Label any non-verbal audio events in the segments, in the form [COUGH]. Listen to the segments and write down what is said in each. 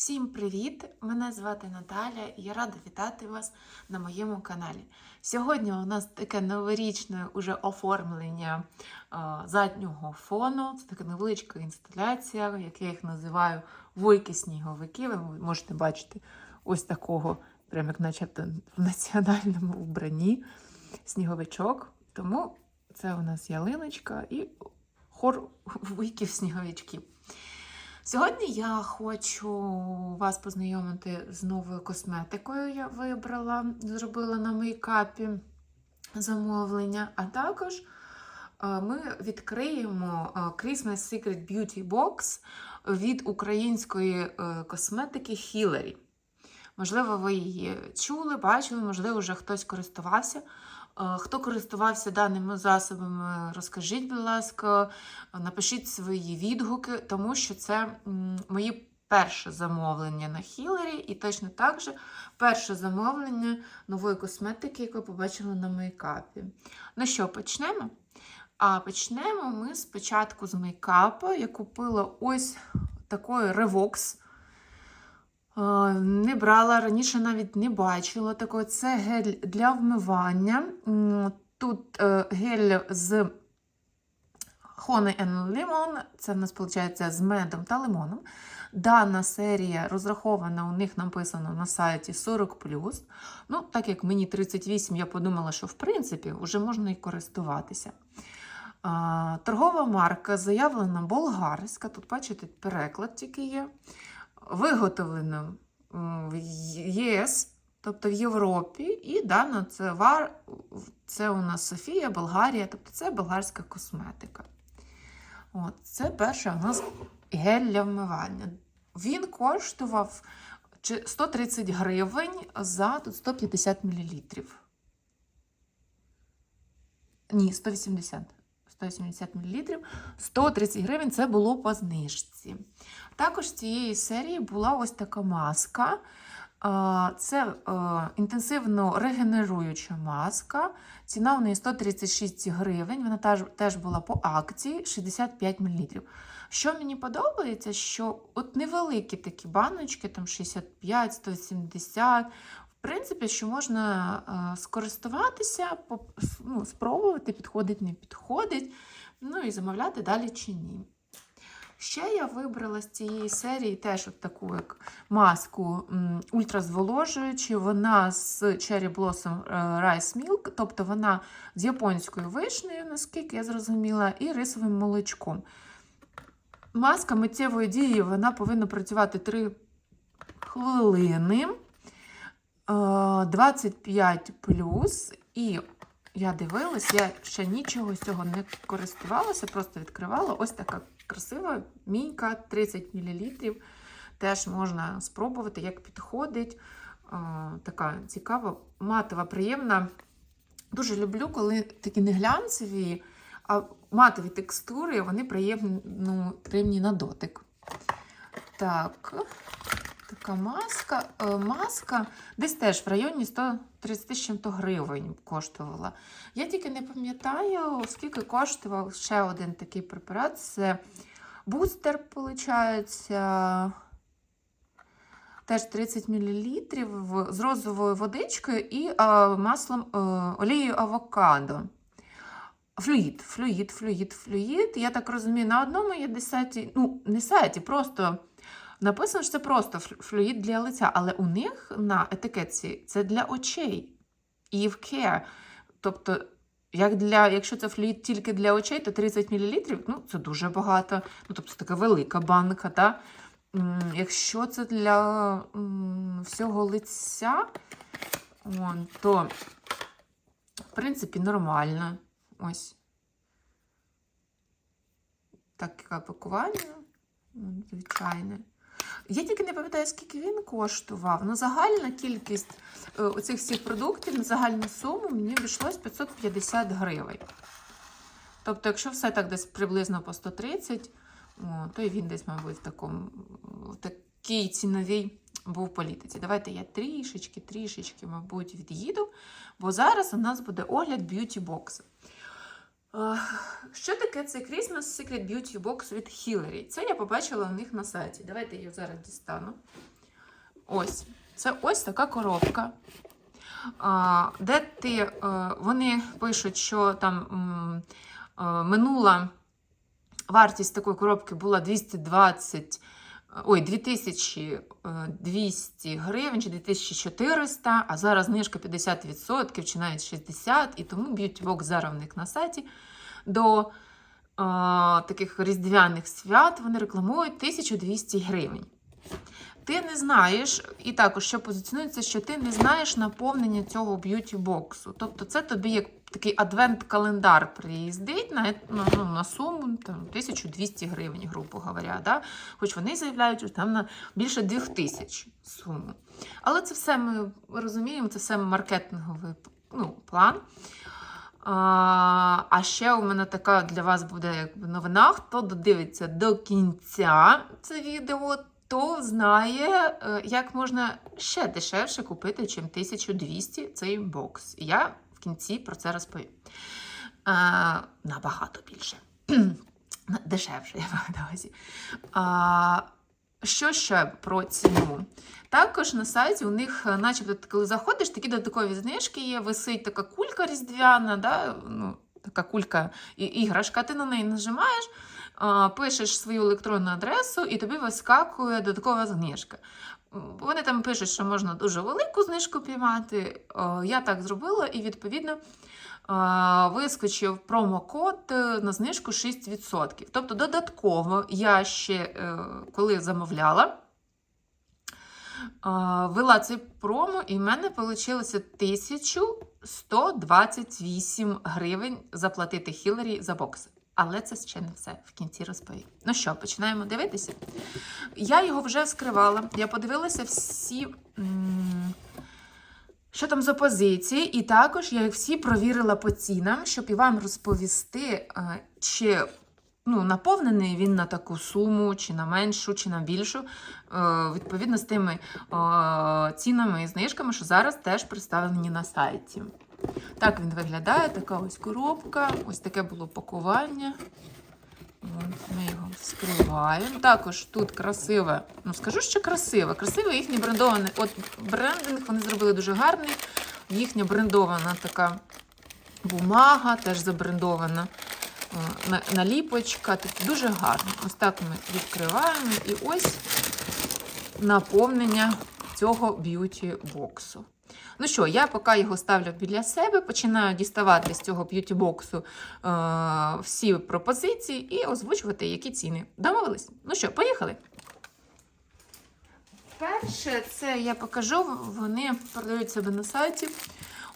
Всім привіт! Мене звати Наталя і я рада вітати вас на моєму каналі. Сьогодні у нас таке новорічне уже оформлення е, заднього фону. Це така невеличка інсталяція, як я їх називаю вуйки сніговики. Ви можете бачити ось такого, прям як начебто в національному вбранні сніговичок. Тому це у нас ялиночка і хор вуйків сніговичків. Сьогодні я хочу вас познайомити з новою косметикою. Я вибрала, зробила на мейкапі замовлення, а також е, ми відкриємо е, Christmas Secret Beauty Box від української е, косметики Hillary. Можливо, ви її чули, бачили, можливо, вже хтось користувався. Е, Хто користувався даними засобами, розкажіть, будь ласка, напишіть свої відгуки, тому що це мої перше замовлення на Хілері, і точно так же перше замовлення нової косметики, яку я побачила на мейкапі. Ну що, почнемо? А почнемо ми спочатку з мейкапу. Я купила ось такої Revox. Не брала раніше, навіть не бачила такого. Це гель для вмивання. Тут е, гель з Honey and Lemon, це в нас виходить з медом та лимоном. Дана серія розрахована, у них написано на сайті 40. Ну, так як мені 38, я подумала, що в принципі вже можна і користуватися. Торгова марка заявлена болгарська. Тут, бачите, переклад тільки є виготовлено в ЄС, тобто в Європі, і дано це вар, це у нас Софія, Болгарія, тобто це болгарська косметика. От, це перше у нас гель для вмивання. Він коштував 130 гривень за тут 150 мл. Ні, 180. 180 мл. 130 гривень це було по знижці. Також з цієї серії була ось така маска. Це е, інтенсивно регенеруюча маска. Ціна у неї 136 гривень. Вона теж була по акції 65 мл. Що мені подобається, що от невеликі такі баночки, там 65, 170. В принципі, що можна е, скористуватися, ну, спробувати, підходить, не підходить, ну і замовляти далі чи ні. Ще я вибрала з цієї серії теж от таку як маску ультразволожуючу. Вона з Cherry Blossom е, Rice Milk, тобто вона з японською вишнею, наскільки я зрозуміла, і рисовим молочком. Маска миттєвої дії вона повинна працювати 3 хвилини. Е, 25 плюс. І я дивилась, я ще нічого з цього не користувалася, просто відкривала. Ось така красива мінька, 30 мл. Теж можна спробувати, як підходить. Е, Така цікава, матова, приємна. Дуже люблю, коли такі не глянцеві, а матові текстури, вони приємні, ну, приємні на дотик. Так, така маска. Е, Маска десь теж в районі 130 чим-то гривень коштувала. Я тільки не пам'ятаю, скільки коштував ще один такий препарат. Це бустер, виходить. Теж 30 мл з розовою водичкою і а, маслом е, олією авокадо. Флюїд, флюїд, флюїд, флюїд. Я так розумію, на одному є десь сайті, ну, не сайті, просто написано, що це просто флю- флюїд для лиця, але у них на етикетці це для очей. Eve Care. Тобто, як для, якщо це флюїд тільки для очей, то 30 мл, ну, це дуже багато. Ну, тобто, така велика банка, та? Якщо це для всього лиця, то, в принципі, нормально. Ось. Таке пакування. Звичайне. Я тільки не пам'ятаю, скільки він коштував. Ну, загальна кількість е, оцих всіх продуктів на загальну суму мені обійшлось 550 гривень. Тобто, якщо все так десь приблизно по 130, о, то і він десь, мабуть, в такому в такій ціновій був політиці. Давайте я трішечки, трішечки, мабуть, від'їду, бо зараз у нас буде огляд б'юті боксу. Що таке цей Christmas Secret Beauty Box від Hillary? Це я побачила у них на сайті. Давайте я зараз дістану. Ось. Це ось така коробка. Де ти, е, вони пишуть, що там е, минула вартість такої коробки була 220, ой, 2200 гривень чи 2400, а зараз знижка 50% чи навіть 60%, і тому б'ютібокс зараз в них на сайті до е, таких різдвяних свят вони рекламують 1200 гривень. Ти не знаєш, і також що позиціонується, що ти не знаєш наповнення цього б'юті-боксу. Тобто це тобі як такий адвент-календар приїздить на, ну, на суму там, 1200 гривень, грубо говоря. Да? Хоч вони заявляють, що там на більше 2000 суму. Але це все ми розуміємо, це все маркетинговий ну, план. А, а ще у мене така для вас буде якби новина. Хто додивиться до кінця це відео, то знає, е, як можна ще дешевше купити, чим 1200 цей бокс. Я в кінці про це розповім. А, набагато більше. [CLEARS THROAT] Дешевше, я маю на увазі. Що ще про ціну? Також на сайті у них, е, начебто, коли заходиш, такі додаткові знижки є, висить така кулька різдвяна, да? ну, така кулька іграшка, ти на неї нажимаєш, пишеш свою електронну адресу, і тобі вискакує додаткова знижка. Вони там пишуть, що можна дуже велику знижку піймати. Я так зробила, і відповідно вискочив промокод е, на знижку 6%. Тобто, додатково я ще е, коли замовляла. а, Ввела цей промо, і в мене вийшло 1128 гривень заплатити Хіларі за бокс. Але це ще не все. В кінці розповім. Ну що, починаємо дивитися. Я його вже вскривала. Я подивилася всі, що там з опозиції, і також я їх всі провірила по цінам, щоб і вам розповісти, е, чи ну, наповнений він на таку суму, чи на меншу, чи на більшу, е, відповідно з тими е, цінами і знижками, що зараз теж представлені на сайті. Так він виглядає, така ось коробка, ось таке було пакування. Ми його вскриваємо. Також тут красиве, ну скажу, що красиве. Красиве їхнє брендоване. От брендинг вони зробили дуже гарний. Їхня брендована така бумага, теж забрендована е, наліпочка. Тобто дуже гарно. Ось так ми відкриваємо. І ось наповнення цього б'юті-боксу. Ну що, я поки його ставлю біля себе, починаю діставати з цього б'юті-боксу е, всі пропозиції і озвучувати, які ціни. Домовились? Ну що, поїхали? Перше, це я покажу, вони продають себе на сайті.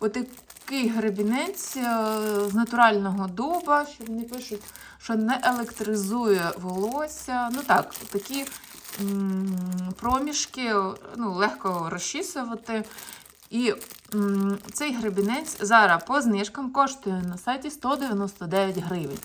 Отакий гребінець е, з натурального дуба, що вони пишуть, що не електризує волосся. Ну так, такі проміжки ну, легко розчісувати. І м, цей гребінець зараз по знижкам коштує на сайті 199 гривень.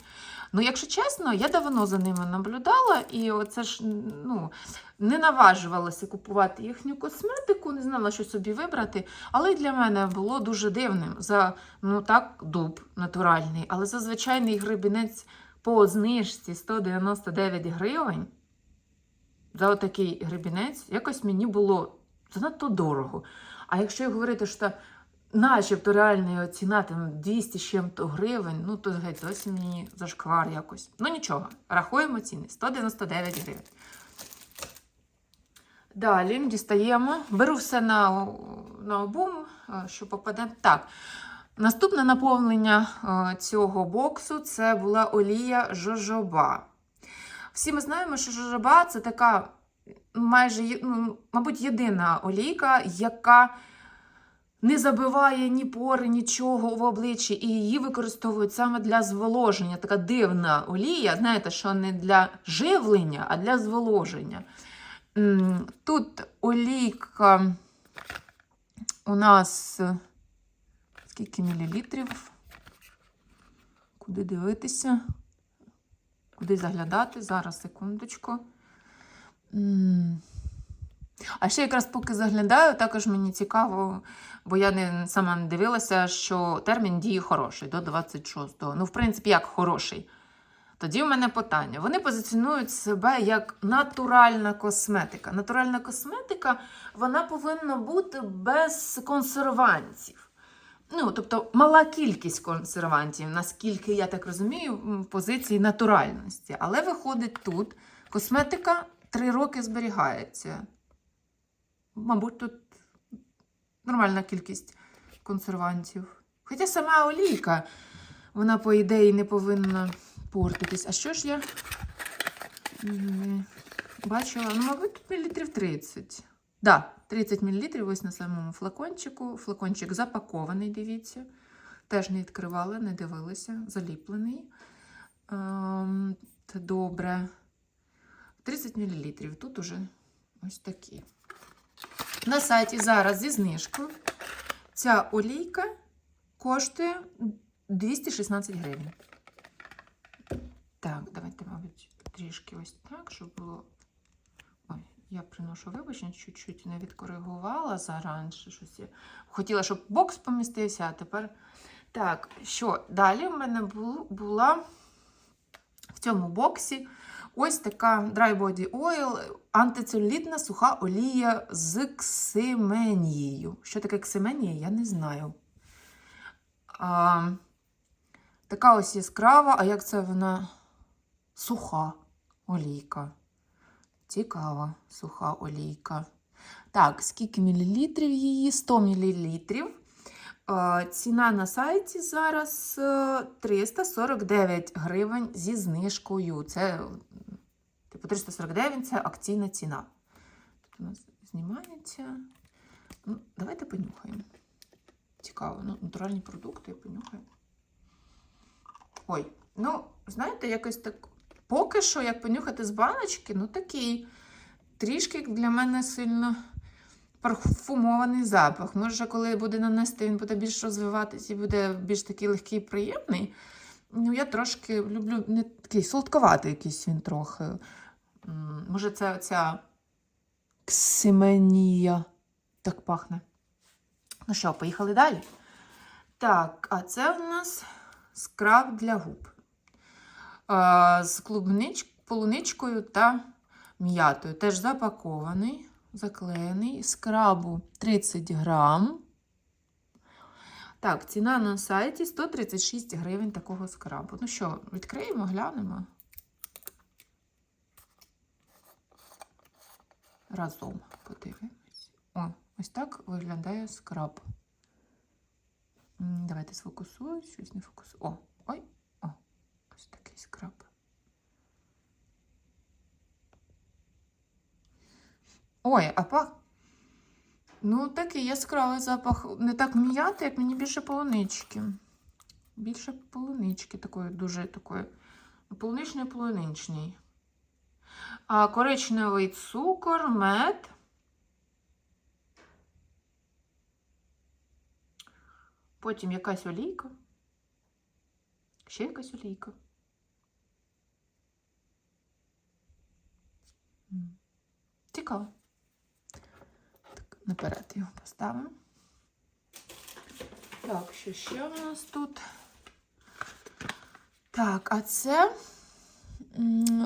Ну, якщо чесно, я давно за ними наблюдала, і оце ж ну, не наважувалася купувати їхню косметику, не знала, що собі вибрати. Але для мене було дуже дивним за ну так, дуб натуральний, але за звичайний гребінець по знижці 199 гривень. За отакий гребінець якось мені було занадто дорого. А якщо говорити, що начебто реальна ціна там 200 з чим-то гривень, ну то геть зовсім мені зашквар якось. Ну нічого, рахуємо ціни 199 гривень. Далі дістаємо, беру все на, на обум, е, що попаде. Так. Наступне наповнення е, цього боксу це була олія жожоба. Всі ми знаємо, що жожоба це така майже, ну, мабуть, єдина олійка, яка не забиває ні пори, нічого в обличчі, і її використовують саме для зволоження. Така дивна олія, знаєте, що не для живлення, а для зволоження. Тут олійка у нас е, скільки мілілітрів? Куди дивитися? Куди заглядати? Зараз, секундочку. А ще якраз поки заглядаю, також мені цікаво, бо я не сама не дивилася, що термін дії хороший до 26-го. Ну, в принципі, як хороший. Тоді в мене питання. Вони позиціонують себе як натуральна косметика. Натуральна косметика вона повинна бути без консервантів. Ну, тобто мала кількість консервантів, наскільки я так розумію, в позиції натуральності. Але виходить тут, косметика три роки зберігається. Мабуть, тут нормальна кількість консервантів. Хоча сама олійка, вона, по ідеї, не повинна портитись. А що ж я бачила? Ну, мабуть, тут мілілітрів 30. Да, 30 мл ось на самому флакончику. Флакончик запакований, дивіться. Теж не відкривали, не дивилися, заліплений. Ем, добре. 30 мл. Тут уже ось такі. На сайті зараз зі знижкою ця олійка коштує 216 гривень. Так, давайте, мабуть, трішки ось так, щоб було. Ой, я приношу вибачення, чуть-чуть не відкоригувала зараніше щось. Я хотіла, щоб бокс помістився, а тепер. Так, що далі в мене була в цьому боксі ось така Dry Body Oil, антицелюлітна суха олія з ксименією. Що таке ксименія, я не знаю. А, така ось яскрава, а як це вона суха олійка. Цікава суха олійка. Так, скільки мілілітрів її? 100 мілілітрів. Е, Ціна на сайті зараз е, 349 гривень зі знижкою. Це, 349 це акційна ціна. Тут у нас знімається. Ну, давайте понюхаємо. Цікаво, ну, натуральні продукти, понюхаємо. Ой, ну, знаєте, якось так. Поки що, як понюхати з баночки, ну такий трішки для мене сильно парфумований запах. Може, коли буде нанести, він буде більш розвиватися і буде більш такий легкий і приємний. Ну, я трошки люблю не такий солодковатий якийсь він трохи. Може, це ця ксименія так пахне. Ну що, поїхали далі. Так, а це у нас скраб для губ. А, з клубнич, полуничкою та м'ятою. Теж запакований, заклеєний. Скрабу 30 грам. Так, ціна на сайті 136 гривень такого скрабу. Ну що, відкриємо, глянемо. Разом подивимось. О, ось так виглядає скраб. Давайте сфокусую, щось не фокусую. О, ой, о, ось такий скраб. Ой, а пах. Ну, такий яскравий запах. Не так м'яти, як мені більше полунички. Більше полунички такої, дуже такої. Полуничний полуничний. Коричневий цукор, мед. Потім якась олійка. Ще якась олійка. Цікаво. Так, наперед його поставимо. Так, що ще у нас тут? Так, а це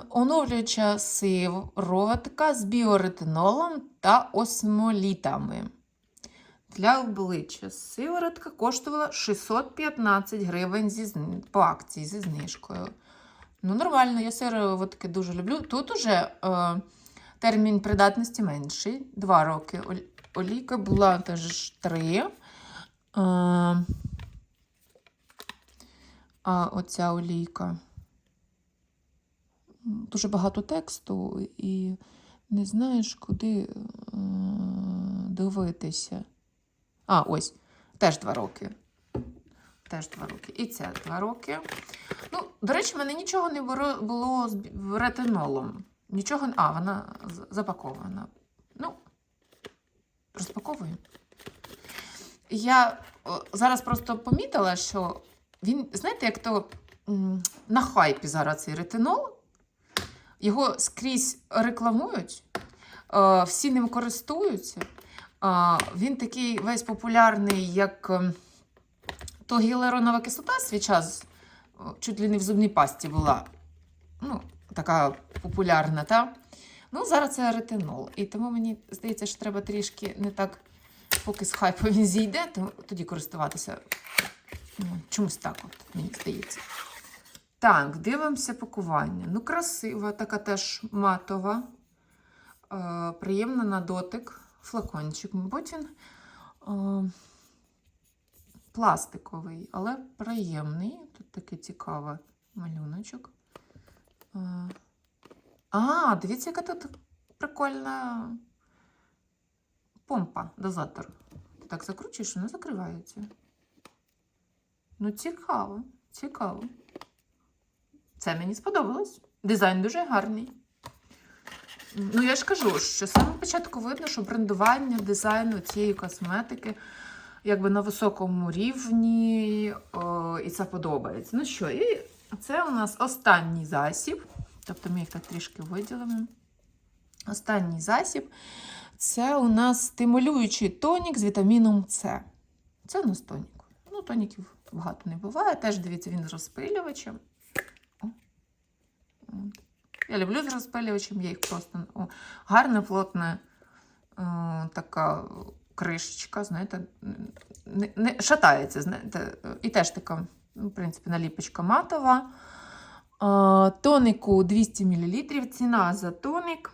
оновлююча сиворотка з біоретинолом та осмолітами. Для обличчя сиворотка коштувала 615 гривень зі, по акції зі знижкою. Ну, нормально, я сиворотки дуже люблю. Тут уже е, термін придатності менший. Два роки. Олійка була теж три. Е, а оця олійка. Дуже багато тексту і не знаєш, куди е, дивитися. А, ось, теж два роки. Теж два роки. І це два роки. Ну, до речі, в мене нічого не було з ретинолом. Нічого. А, вона запакована. Ну, розпаковую. Я зараз просто помітила, що він, знаєте, як то на хайпі зараз цей ретинол. Його скрізь рекламують. е, всі ним користуються. Е, він такий весь популярний, як е, то гіалуронова кислота свій час, е, чуть ли не в зубній пасті була. Ну, така популярна, та? Ну, зараз це ретинол. І тому мені здається, що треба трішки не так, поки з хайпу він зійде, то тоді користуватися. Ну, чомусь так, от, мені здається. Так, дивимося пакування. Ну, красива, така теж матова, е, приємна на дотик. Флакончик, мабуть, він е, пластиковий, але приємний. Тут такий цікавий малюночок. Е, а, дивіться, яка тут прикольна помпа, дозатор. Ти так закручуєш, вона закривається. Ну, цікаво, цікаво. Це мені сподобалось. Дизайн дуже гарний. Ну, я ж кажу, що з початку видно, що брендування дизайну цієї косметики якби на високому рівні, о, і це подобається. Ну що, і це у нас останній засіб. Тобто ми їх так трішки виділимо. Останній засіб це у нас стимулюючий тонік з вітаміном С. Це у нас тонік. Ну, тоніків багато не буває. Теж дивіться, він з розпилювачем. О. Я люблю з розпилювачем, я їх просто о, гарна, плотна о, така кришечка, знаєте, не, не шатається, знаєте, і теж така, ну, в принципі, наліпочка матова. А, Тонику 200 мл. Ціна за тоник.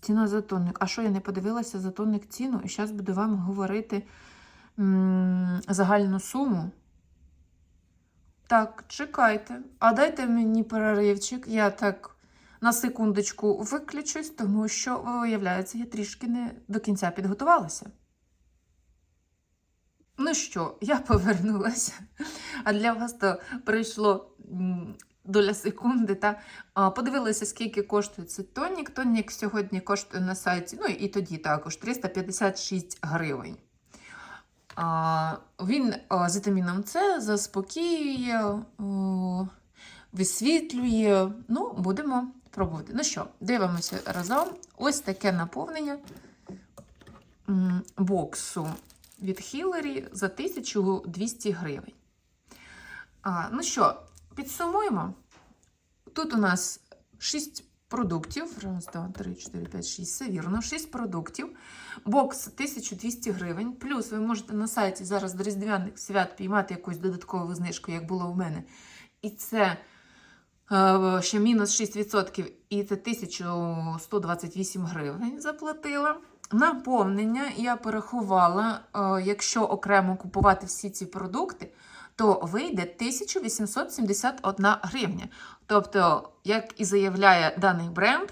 Ціна за тоник. А що я не подивилася за тоник ціну? І зараз буду вам говорити загальну суму. Так, чекайте. А дайте мені переривчик. Я так на секундочку виключусь, тому що, виявляється, я трішки не до кінця підготувалася. Ну що, я повернулася. А для вас то прийшло доля секунди. Та подивилися, скільки коштує цей тонік. Тонік сьогодні коштує на сайті, ну і тоді також 356 гривень. Він з вітаміном С заспокоює, висвітлює. Ну, будемо пробувати. Ну що, дивимося разом. Ось таке наповнення боксу від Хілері за 1200 гривень. Ну що, підсумуємо. Тут у нас 6 продуктів. Раз, два, три, чотири, п'ять, шість. Все вірно. 6 продуктів. Бокс 1200 гривень. Плюс ви можете на сайті зараз до Різдвяних свят піймати якусь додаткову знижку, як було у мене. І це е, ще мінус 6%, і це 1128 гривень заплатила. Наповнення я порахувала, е, якщо окремо купувати всі ці продукти, то вийде 1871 гривня. Тобто, як і заявляє даний бренд,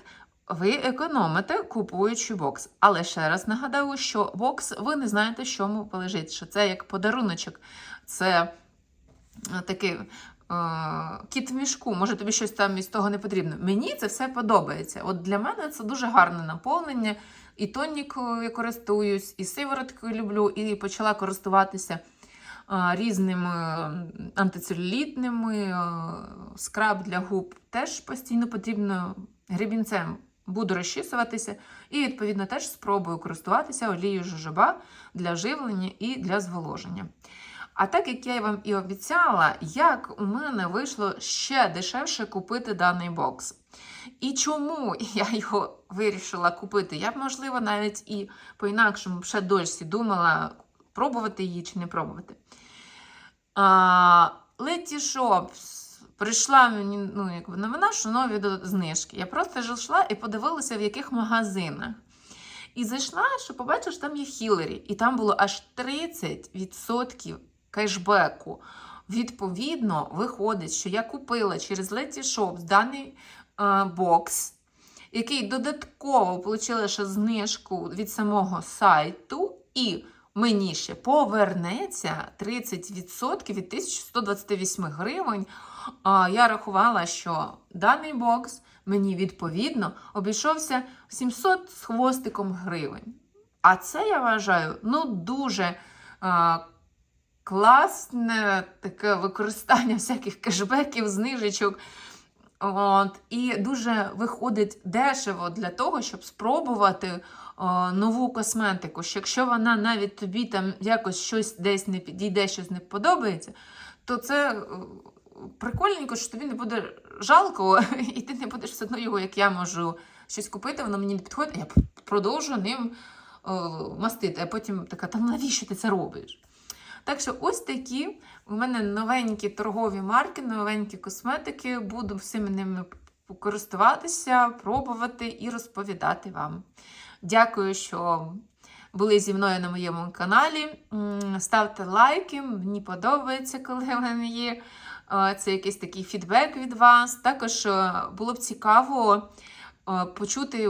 ви економите, купуючи бокс. Але ще раз нагадаю, що бокс ви не знаєте, що йому полежить, що це як подаруночок. Це е, такий е, кіт в мішку, може тобі щось там із того не потрібно. Мені це все подобається. От для мене це дуже гарне наповнення. І тонікою я користуюсь, і сивороткою люблю, і почала користуватися різними м, антицелюлітними, скраб для губ теж постійно потрібно гребінцем. Буду розчісуватися і, відповідно, теж спробую користуватися олією жожоба для живлення і для зволоження. А так як я вам і обіцяла, як у мене вийшло ще дешевше купити даний бокс. І чому [LAUGHS] я його вирішила купити? Я б, можливо, навіть і по-інакшому ще досі думала, пробувати її чи не пробувати. А, Letty Shops прийшла мені ну, якби новина, що нові знижки. Я просто зайшла і подивилася, в яких магазинах. І зайшла, що побачила, що там є Хілері, і там було аж 30% кешбеку. Відповідно, виходить, що я купила через Letty Shops даний е, бокс, який додатково отримала ще знижку від самого сайту, і мені ще повернеться 30% від 1128 гривень. Я рахувала, що даний бокс мені відповідно обійшовся 700 з хвостиком гривень. А це я вважаю ну дуже класне таке використання всяких кешбеків, знижечок От, і дуже виходить дешево для того, щоб спробувати нову косметику. Що якщо вона навіть тобі там якось щось десь не підійде, щось не подобається, то це е, прикольненько, що тобі не буде жалко, [LAUGHS] і ти не будеш все одно його, як я можу щось купити, воно мені не підходить, я продовжу ним мастити. А потім така, та навіщо ти це робиш? Так що ось такі у мене новенькі торгові марки, новенькі косметики. Буду всіми ними користуватися, пробувати і розповідати вам. Дякую, що були зі мною на моєму каналі. Ставте лайки, мені подобається, коли в мене є е, це якийсь такий фідбек від вас. Також е, було б цікаво е, почути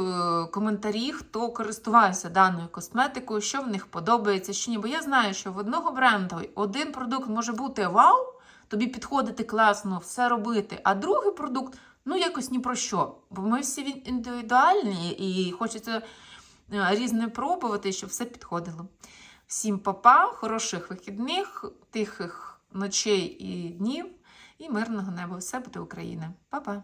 коментарі, хто користувався даною косметикою, що в них подобається, що ні. Бо я знаю, що в одного бренду один продукт може бути вау, тобі підходити класно, все робити, а другий продукт ну якось ні про що. Бо ми всі індивідуальні і хочеться різне пробувати, щоб все підходило. Всім папа, хороших вихідних, тихих ночей і днів і мирного неба. Все буде Україна. Па-па!